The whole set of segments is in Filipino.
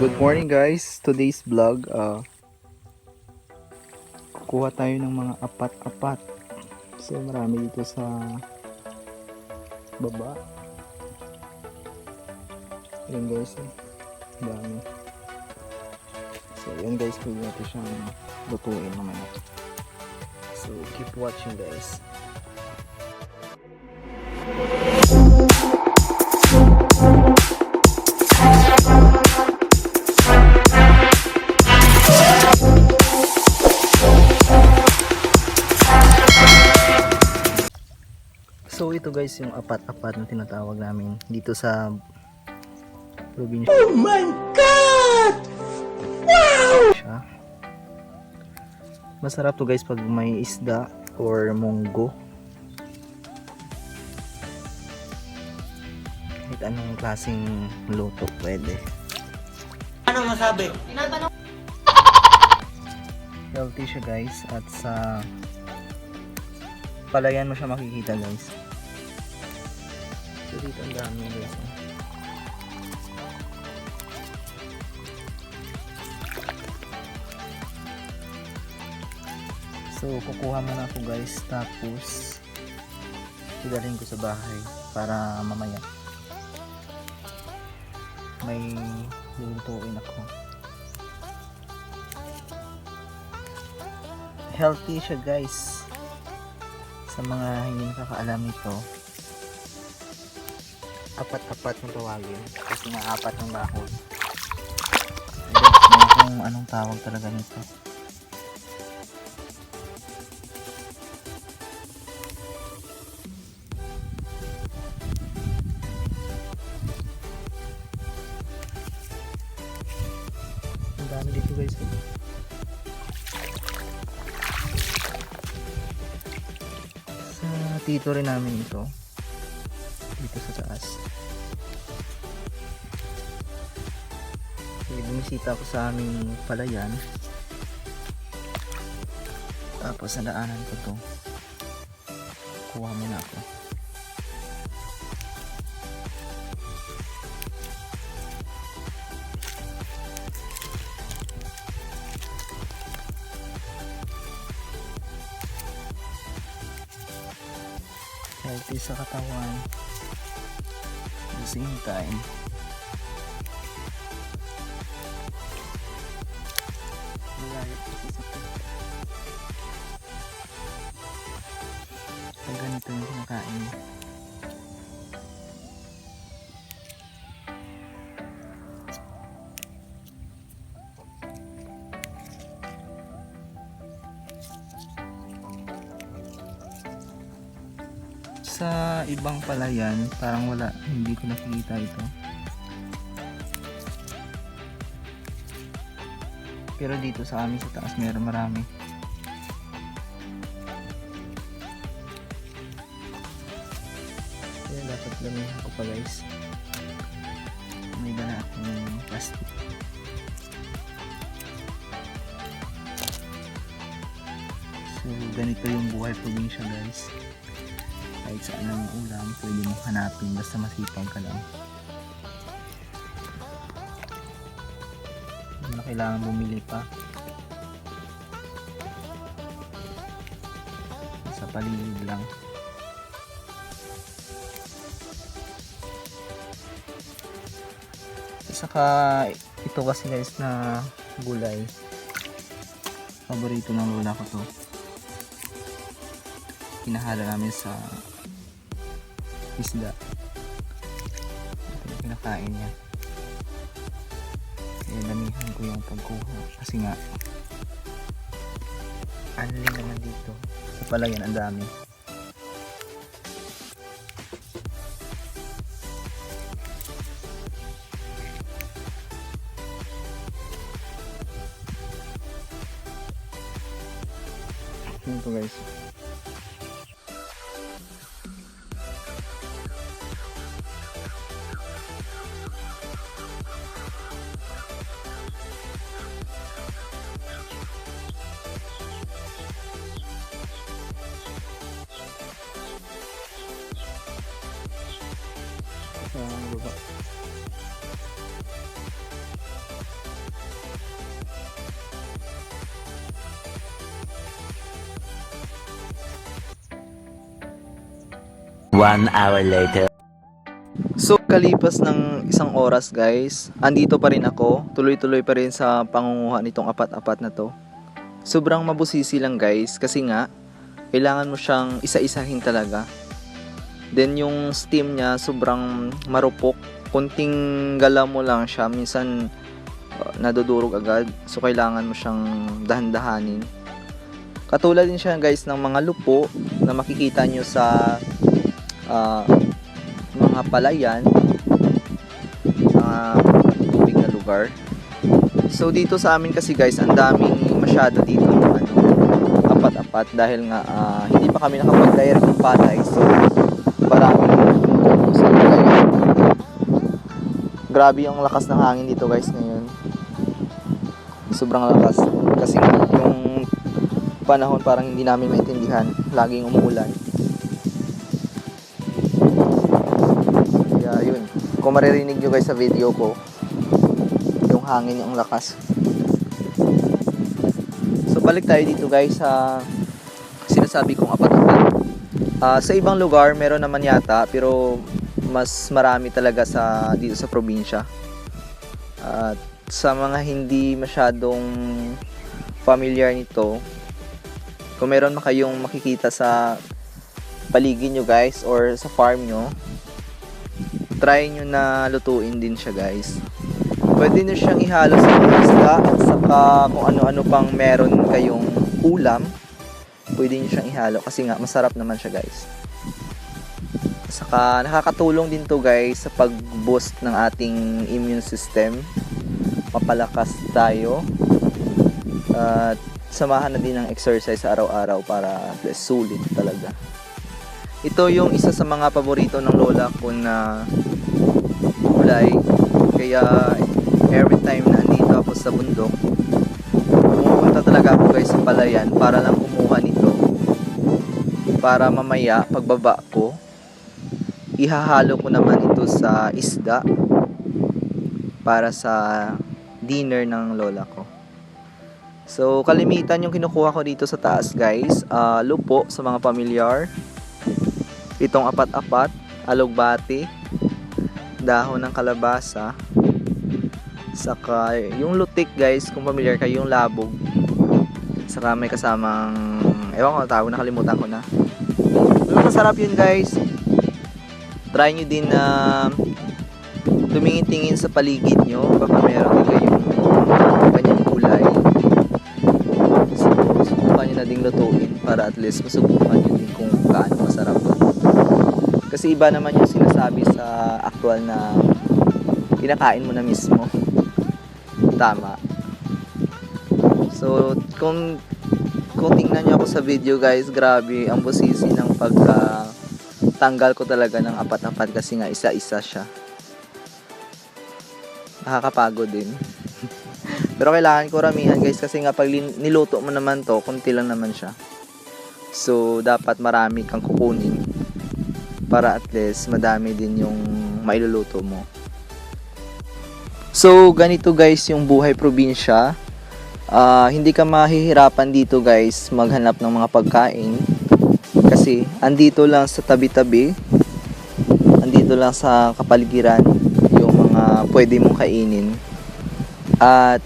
Good morning guys. Today's vlog, uh, kukuha tayo ng mga apat-apat. Kasi marami dito sa baba. Ayan guys, eh. Dami. So ayan guys, pwede natin siyang lutuin mamaya. So keep watching guys. So ito guys yung apat-apat na tinatawag namin dito sa probinsya. Oh my God! Wow! Masarap to guys pag may isda or munggo. Kahit anong klaseng luto pwede. Ano masabi? Healthy siya guys at sa palayan mo siya makikita guys. Dito ang dami guys. So kukuha muna ako guys tapos idalhin ko sa bahay para mamaya may lulutuin ako. Healthy siya guys sa mga hindi nakakaalam nito apat-apat yung tawagin. Kasi nga apat yung dahon I don't know kung anong tawag talaga nito? Ang dami dito guys. Eh. sa tito rin namin ito dito sa taas. So bumisita ako sa aming palayan. Tapos sa daanan ko to. Kuha muna ako. Healthy sa katawan same time. Pag ganito yung kumakain sa ibang palayan parang wala. Hindi ko nakikita ito. Pero dito sa amin sa taas meron marami. Kaya dapat lamihan ko pa guys may dala akong plastic. So ganito yung buhay probinsya guys kahit saan ang ulam pwede mong hanapin basta masipag ka lang. Hindi na kailangan bumili pa. Sa paligid lang. Saka ito kasi guys na gulay. Paborito ng lola ko to. Kinahala namin sa isda. Ito yung kinakain niya. Kaya damihan ko yung pagkuha. Kasi nga anli naman dito. Sa palayan ang dami. Ito guys One hour later. So, kalipas ng isang oras guys, andito pa rin ako. Tuloy-tuloy pa rin sa pangunguha nitong apat-apat na to. Sobrang mabusisi lang guys kasi nga, kailangan mo siyang isa-isahin talaga. Then yung steam niya sobrang marupok. Kunting galaw mo lang siya. Minsan uh, nadudurog agad. So kailangan mo siyang dahan-dahanin. Katulad din siya guys ng mga lupo na makikita nyo sa ah, mga palayan, mga tubig na lugar. So dito sa amin kasi guys, ang daming masyado dito ng ano, apat-apat dahil nga ah, hindi pa kami nakapag-direct ng patay. So sa. Grabe yung lakas ng hangin dito guys ngayon. Sobrang lakas. Kasi yung panahon parang hindi namin maintindihan. Laging umuulan. Kung maririnig nyo guys sa video ko, yung hangin yung lakas. So balik tayo dito guys sa sinasabi kong apat-apat. Ah, sa ibang lugar meron naman yata pero mas marami talaga sa dito sa probinsya. At sa mga hindi masyadong familiar nito, kung meron man kayong makikita sa paligid nyo guys or sa farm nyo, try nyo na lutuin din siya guys. Pwede nyo siyang ihalo sa isda at saka kung ano-ano pang meron kayong ulam, pwede nyo siyang ihalo kasi nga masarap naman siya guys. Saka nakakatulong din to guys sa pag-boost ng ating immune system. Papalakas tayo. At samahan na din ng exercise araw-araw para at sulit talaga. Ito yung isa sa mga paborito ng lola ko na gulay. Kaya every time na andito ako sa bundok, pumupunta talaga ako guys sa palayan para lang kumuha nito. Para mamaya pagbaba ko, ihahalo ko naman ito sa isda para sa dinner ng lola ko. So, kalimitan yung kinukuha ko dito sa taas, guys. Ah, lupo sa mga pamilyar. Itong apat-apat, alugbati, dahon ng kalabasa, saka yung lutik, guys, kung familiar kayo, yung labog. Saka may kasamang, ewan ko, tawag, nakalimutan ko na. Pero masarap yun, guys. Try nyo din na tumingin-tingin sa paligid nyo. Baka meron din kayong kanyang gulay. So, subukan nyo na ding lutuin para at least masubukan Kasi iba naman yung sinasabi sa actual na kinakain mo na mismo. Tama. So, kung kung tingnan nyo ako sa video guys, grabe ang busisi ng pagka tanggal ko talaga ng apat-apat kasi nga isa-isa siya. Nakakapagod din. Pero kailangan ko ramihan guys kasi nga pag niluto mo naman to, kunti lang naman siya. So, dapat marami kang kukunin para at least madami din yung mailuluto mo. So, ganito guys yung buhay probinsya. Ah, hindi ka mahihirapan dito guys maghanap ng mga pagkain kasi andito lang sa tabi-tabi andito lang sa kapaligiran yung mga pwede mong kainin at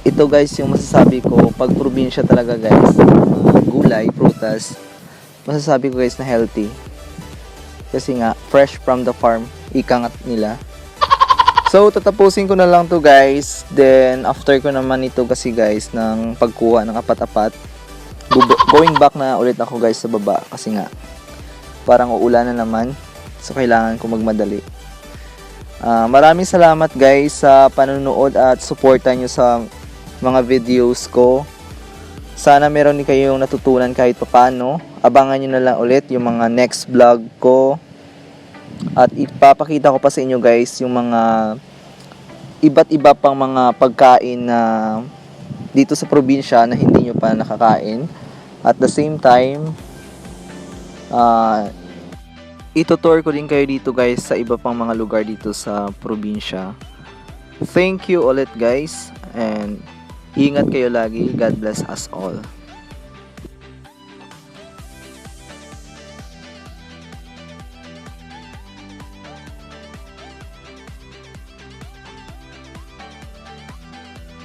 ito guys yung masasabi ko pag probinsya talaga guys gulay, prutas masasabi ko guys na healthy kasi nga fresh from the farm ika nga nila So, tatapusin ko na lang to guys. Then, after ko naman ito kasi guys, ng pagkuha ng apat-apat, going back na ulit ako guys sa baba kasi nga, parang uulan na naman. So, kailangan ko magmadali. Ah, maraming salamat guys sa panonood at suporta nyo sa mga videos ko. Sana meron din kayong natutunan kahit papano. Abangan nyo na lang ulit yung mga next vlog ko. At ipapakita ko pa sa inyo guys yung mga iba't iba pang mga pagkain na dito sa probinsya na hindi nyo pa nakakain. At the same time, uh, itutour ko din kayo dito guys sa iba pang mga lugar dito sa probinsya. Thank you ulit guys and ingat kayo lagi. God bless us all.